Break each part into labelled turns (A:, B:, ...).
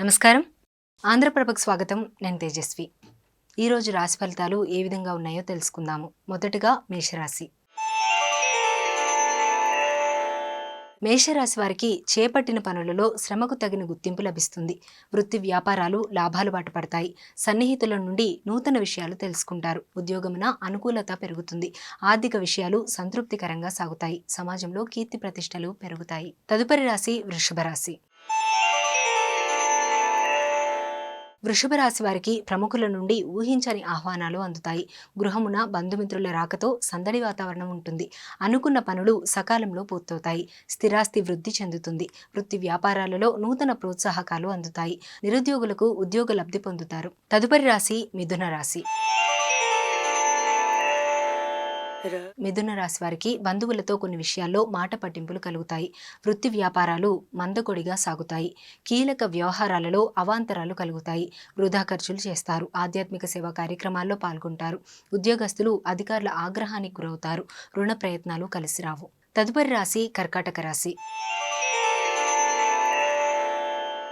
A: నమస్కారం. ఆంధ్రప్రభకు స్వాగతం. నేను తేజస్వి. ఈరోజు రాశి ఫలితాలు ఏ విధంగా ఉన్నాయో తెలుసుకుందాము. మొదటగా మేషరాశి. మేషరాశి వారికి చేపట్టిన పనులలో శ్రమకు తగిన గుర్తింపు లభిస్తుంది. వృత్తి వ్యాపారాలు లాభాలు బాటపడతాయి సన్నిహితుల నుండి నూతన విషయాలు తెలుసుకుంటారు. ఉద్యోగమున అనుకూలత పెరుగుతుంది. ఆర్థిక విషయాలు సంతృప్తికరంగా సాగుతాయి. సమాజంలో కీర్తి ప్రతిష్టలు పెరుగుతాయి. తదుపరి రాశి వృషభ రాశి. వృషభ రాశి వారికి ప్రముఖుల నుండి ఊహించని ఆహ్వానాలు అందుతాయి. గృహమున బంధుమిత్రుల రాకతో సందడి వాతావరణం ఉంటుంది. అనుకున్న పనులు సకాలంలో పూర్తవుతాయి. స్థిరాస్తి వృద్ధి చెందుతుంది. వృత్తి వ్యాపారాలలో నూతన ప్రోత్సాహకాలు అందుతాయి. నిరుద్యోగులకు ఉద్యోగ లబ్ధి పొందుతారు. తదుపరి రాశి మిథున రాశి. మిథున రాశి వారికి బంధువులతో కొన్ని విషయాల్లో మాట పట్టింపులు కలుగుతాయి. వృత్తి వ్యాపారాలు మందకొడిగా సాగుతాయి. కీలక వ్యవహారాలలో అవాంతరాలు కలుగుతాయి. వృధా ఖర్చులు చేస్తారు. ఆధ్యాత్మిక సేవా కార్యక్రమాల్లో పాల్గొంటారు. ఉద్యోగస్తులు అధికారుల ఆగ్రహానికి గురవుతారు. రుణ ప్రయత్నాలు కలిసిరావు తదుపరి రాశి కర్కాటక రాశి.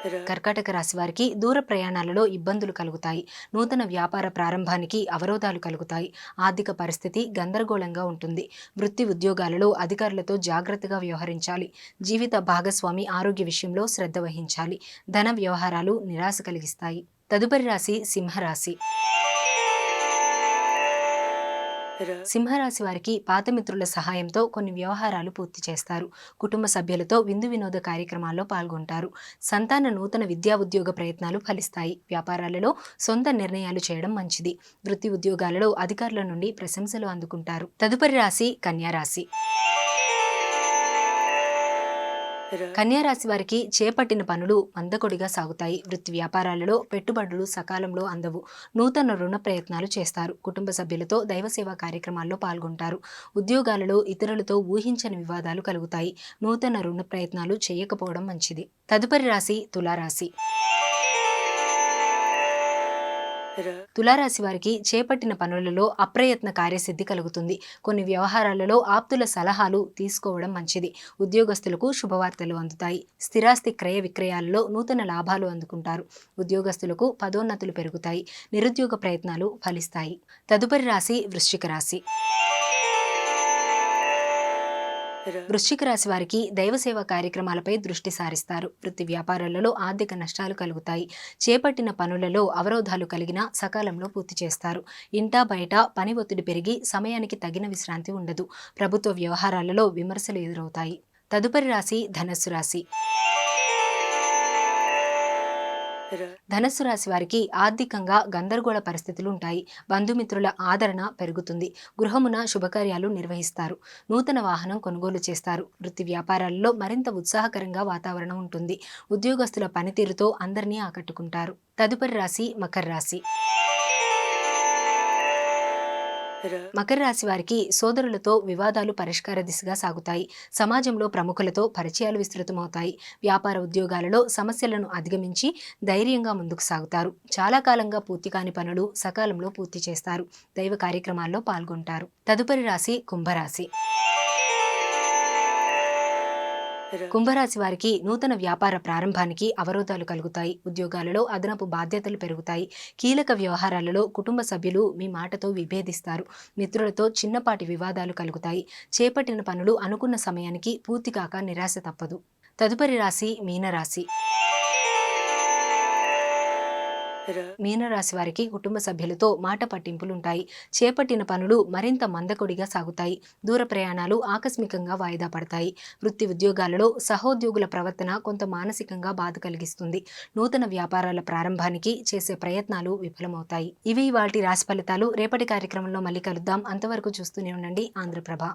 A: కర్కాటక రాశి వారికి దూర ప్రయాణాలలో ఇబ్బందులు కలుగుతాయి. నూతన వ్యాపార ప్రారంభానికి అవరోధాలు కలుగుతాయి. ఆర్థిక పరిస్థితి గందరగోళంగా ఉంటుంది. వృత్తి ఉద్యోగాలలో అధికారులతో జాగ్రత్తగా వ్యవహరించాలి. జీవిత భాగస్వామి ఆరోగ్య విషయంలో శ్రద్ధ వహించాలి. ధన వ్యవహారాలు నిరాశ కలిగిస్తాయి. తదుపరి రాశి సింహరాశి. సింహరాశి వారికి పాత మిత్రుల సహాయంతో కొన్ని వ్యవహారాలు పూర్తి చేస్తారు. కుటుంబ సభ్యులతో విందు వినోద కార్యక్రమాల్లో పాల్గొంటారు. సంతాన నూతన విద్యా ఉద్యోగ ప్రయత్నాలు ఫలిస్తాయి. వ్యాపారాలలో సొంత నిర్ణయాలు చేయడం మంచిది. వృత్తి ఉద్యోగాలలో అధికారుల నుండి ప్రశంసలు అందుకుంటారు. తదుపరి రాశి కన్యారాశి కన్యారాశి వారికి చేపట్టిన పనులు మందకొడిగా సాగుతాయి. వృత్తి వ్యాపారాలలో పెట్టుబడులు సకాలంలో అందవు. నూతన రుణ ప్రయత్నాలు చేస్తారు. కుటుంబ సభ్యులతో దైవసేవా కార్యక్రమాల్లో పాల్గొంటారు. ఉద్యోగాలలో ఇతరులతో ఊహించని వివాదాలు కలుగుతాయి. నూతన రుణ ప్రయత్నాలు చేయకపోవడం మంచిది. తదుపరి రాశి తులారాశి. తులారాశి వారికి చేపట్టిన పనులలో అప్రయత్న కార్యసిద్ధి కలుగుతుంది. కొన్ని వ్యవహారాలలో ఆప్తుల సలహాలు తీసుకోవడం మంచిది. ఉద్యోగస్తులకు శుభవార్తలు అందుతాయి. స్థిరాస్తి క్రయ విక్రయాలలో నూతన లాభాలు అందుకుంటారు. ఉద్యోగస్తులకు పదోన్నతులు పెరుగుతాయి. నిరుద్యోగ ప్రయత్నాలు ఫలిస్తాయి. తదుపరి రాశి వృశ్చిక రాశి. వృశ్చిక రాశి వారికి దైవసేవ కార్యక్రమాలపై దృష్టి సారిస్తారు. వృత్తి వ్యాపారాలలో ఆర్థిక నష్టాలు కలుగుతాయి. చేపట్టిన పనులలో అవరోధాలు కలిగిన సకాలంలో పూర్తి చేస్తారు. ఇంటా బయట పని ఒత్తిడి పెరిగి సమయానికి తగిన విశ్రాంతి ఉండదు. ప్రభుత్వ వ్యవహారాలలో విమర్శలు ఎదురవుతాయి. తదుపరి రాశి ధనస్సు రాశి. ధనస్సు రాశి వారికి ఆర్థికంగా గందరగోళ పరిస్థితులు ఉంటాయి. బంధుమిత్రుల ఆదరణ పెరుగుతుంది. గృహమున శుభకార్యాలు నిర్వహిస్తారు. నూతన వాహనం కొనుగోలు చేస్తారు. వృత్తి వ్యాపారాల్లో మరింత ఉత్సాహకరంగా వాతావరణం ఉంటుంది. ఉద్యోగస్తుల పనితీరుతో అందరినీ ఆకట్టుకుంటారు. తదుపరి రాశి మకర రాశి. మకర రాశి వారికి సోదరులతో వివాదాలు పరిష్కార దిశగా సాగుతాయి. సమాజంలో ప్రముఖులతో పరిచయాలు విస్తృతమవుతాయి. వ్యాపార ఉద్యోగాలలో సమస్యలను అధిగమించి ధైర్యంగా ముందుకు సాగుతారు. చాలా కాలంగా పూర్తి కాని పనులు సకాలంలో పూర్తి చేస్తారు. దైవ కార్యక్రమాల్లో పాల్గొంటారు. తదుపరి రాశి కుంభరాశి. కుంభరాశి వారికి నూతన వ్యాపార ప్రారంభానికి అవరోధాలు కలుగుతాయి. ఉద్యోగాలలో అదనపు బాధ్యతలు పెరుగుతాయి. కీలక వ్యవహారాలలో కుటుంబ సభ్యులు మీ మాటతో విభేదిస్తారు. మిత్రులతో చిన్నపాటి వివాదాలు కలుగుతాయి. చేపట్టిన పనులు అనుకున్న సమయానికి పూర్తి కాక నిరాశ తప్పదు. తదుపరి రాశి మీనరాశి. మీనరాశి వారికి కుటుంబ సభ్యులతో మాట పట్టింపులుంటాయి. చేపట్టిన పనులు మరింత మందకొడిగా సాగుతాయి. దూర ప్రయాణాలు ఆకస్మికంగా వాయిదా పడతాయి. వృత్తి ఉద్యోగాలలో సహోద్యోగుల ప్రవర్తన కొంత మానసికంగా బాధ కలిగిస్తుంది. నూతన వ్యాపారాల ప్రారంభానికి చేసే ప్రయత్నాలు విఫలమవుతాయి. ఇవి వాటి రాశి ఫలితాలు. రేపటి కార్యక్రమంలో మళ్ళీ కలుద్దాం. అంతవరకు చూస్తూనే ఉండండి. ఆంధ్రప్రభ.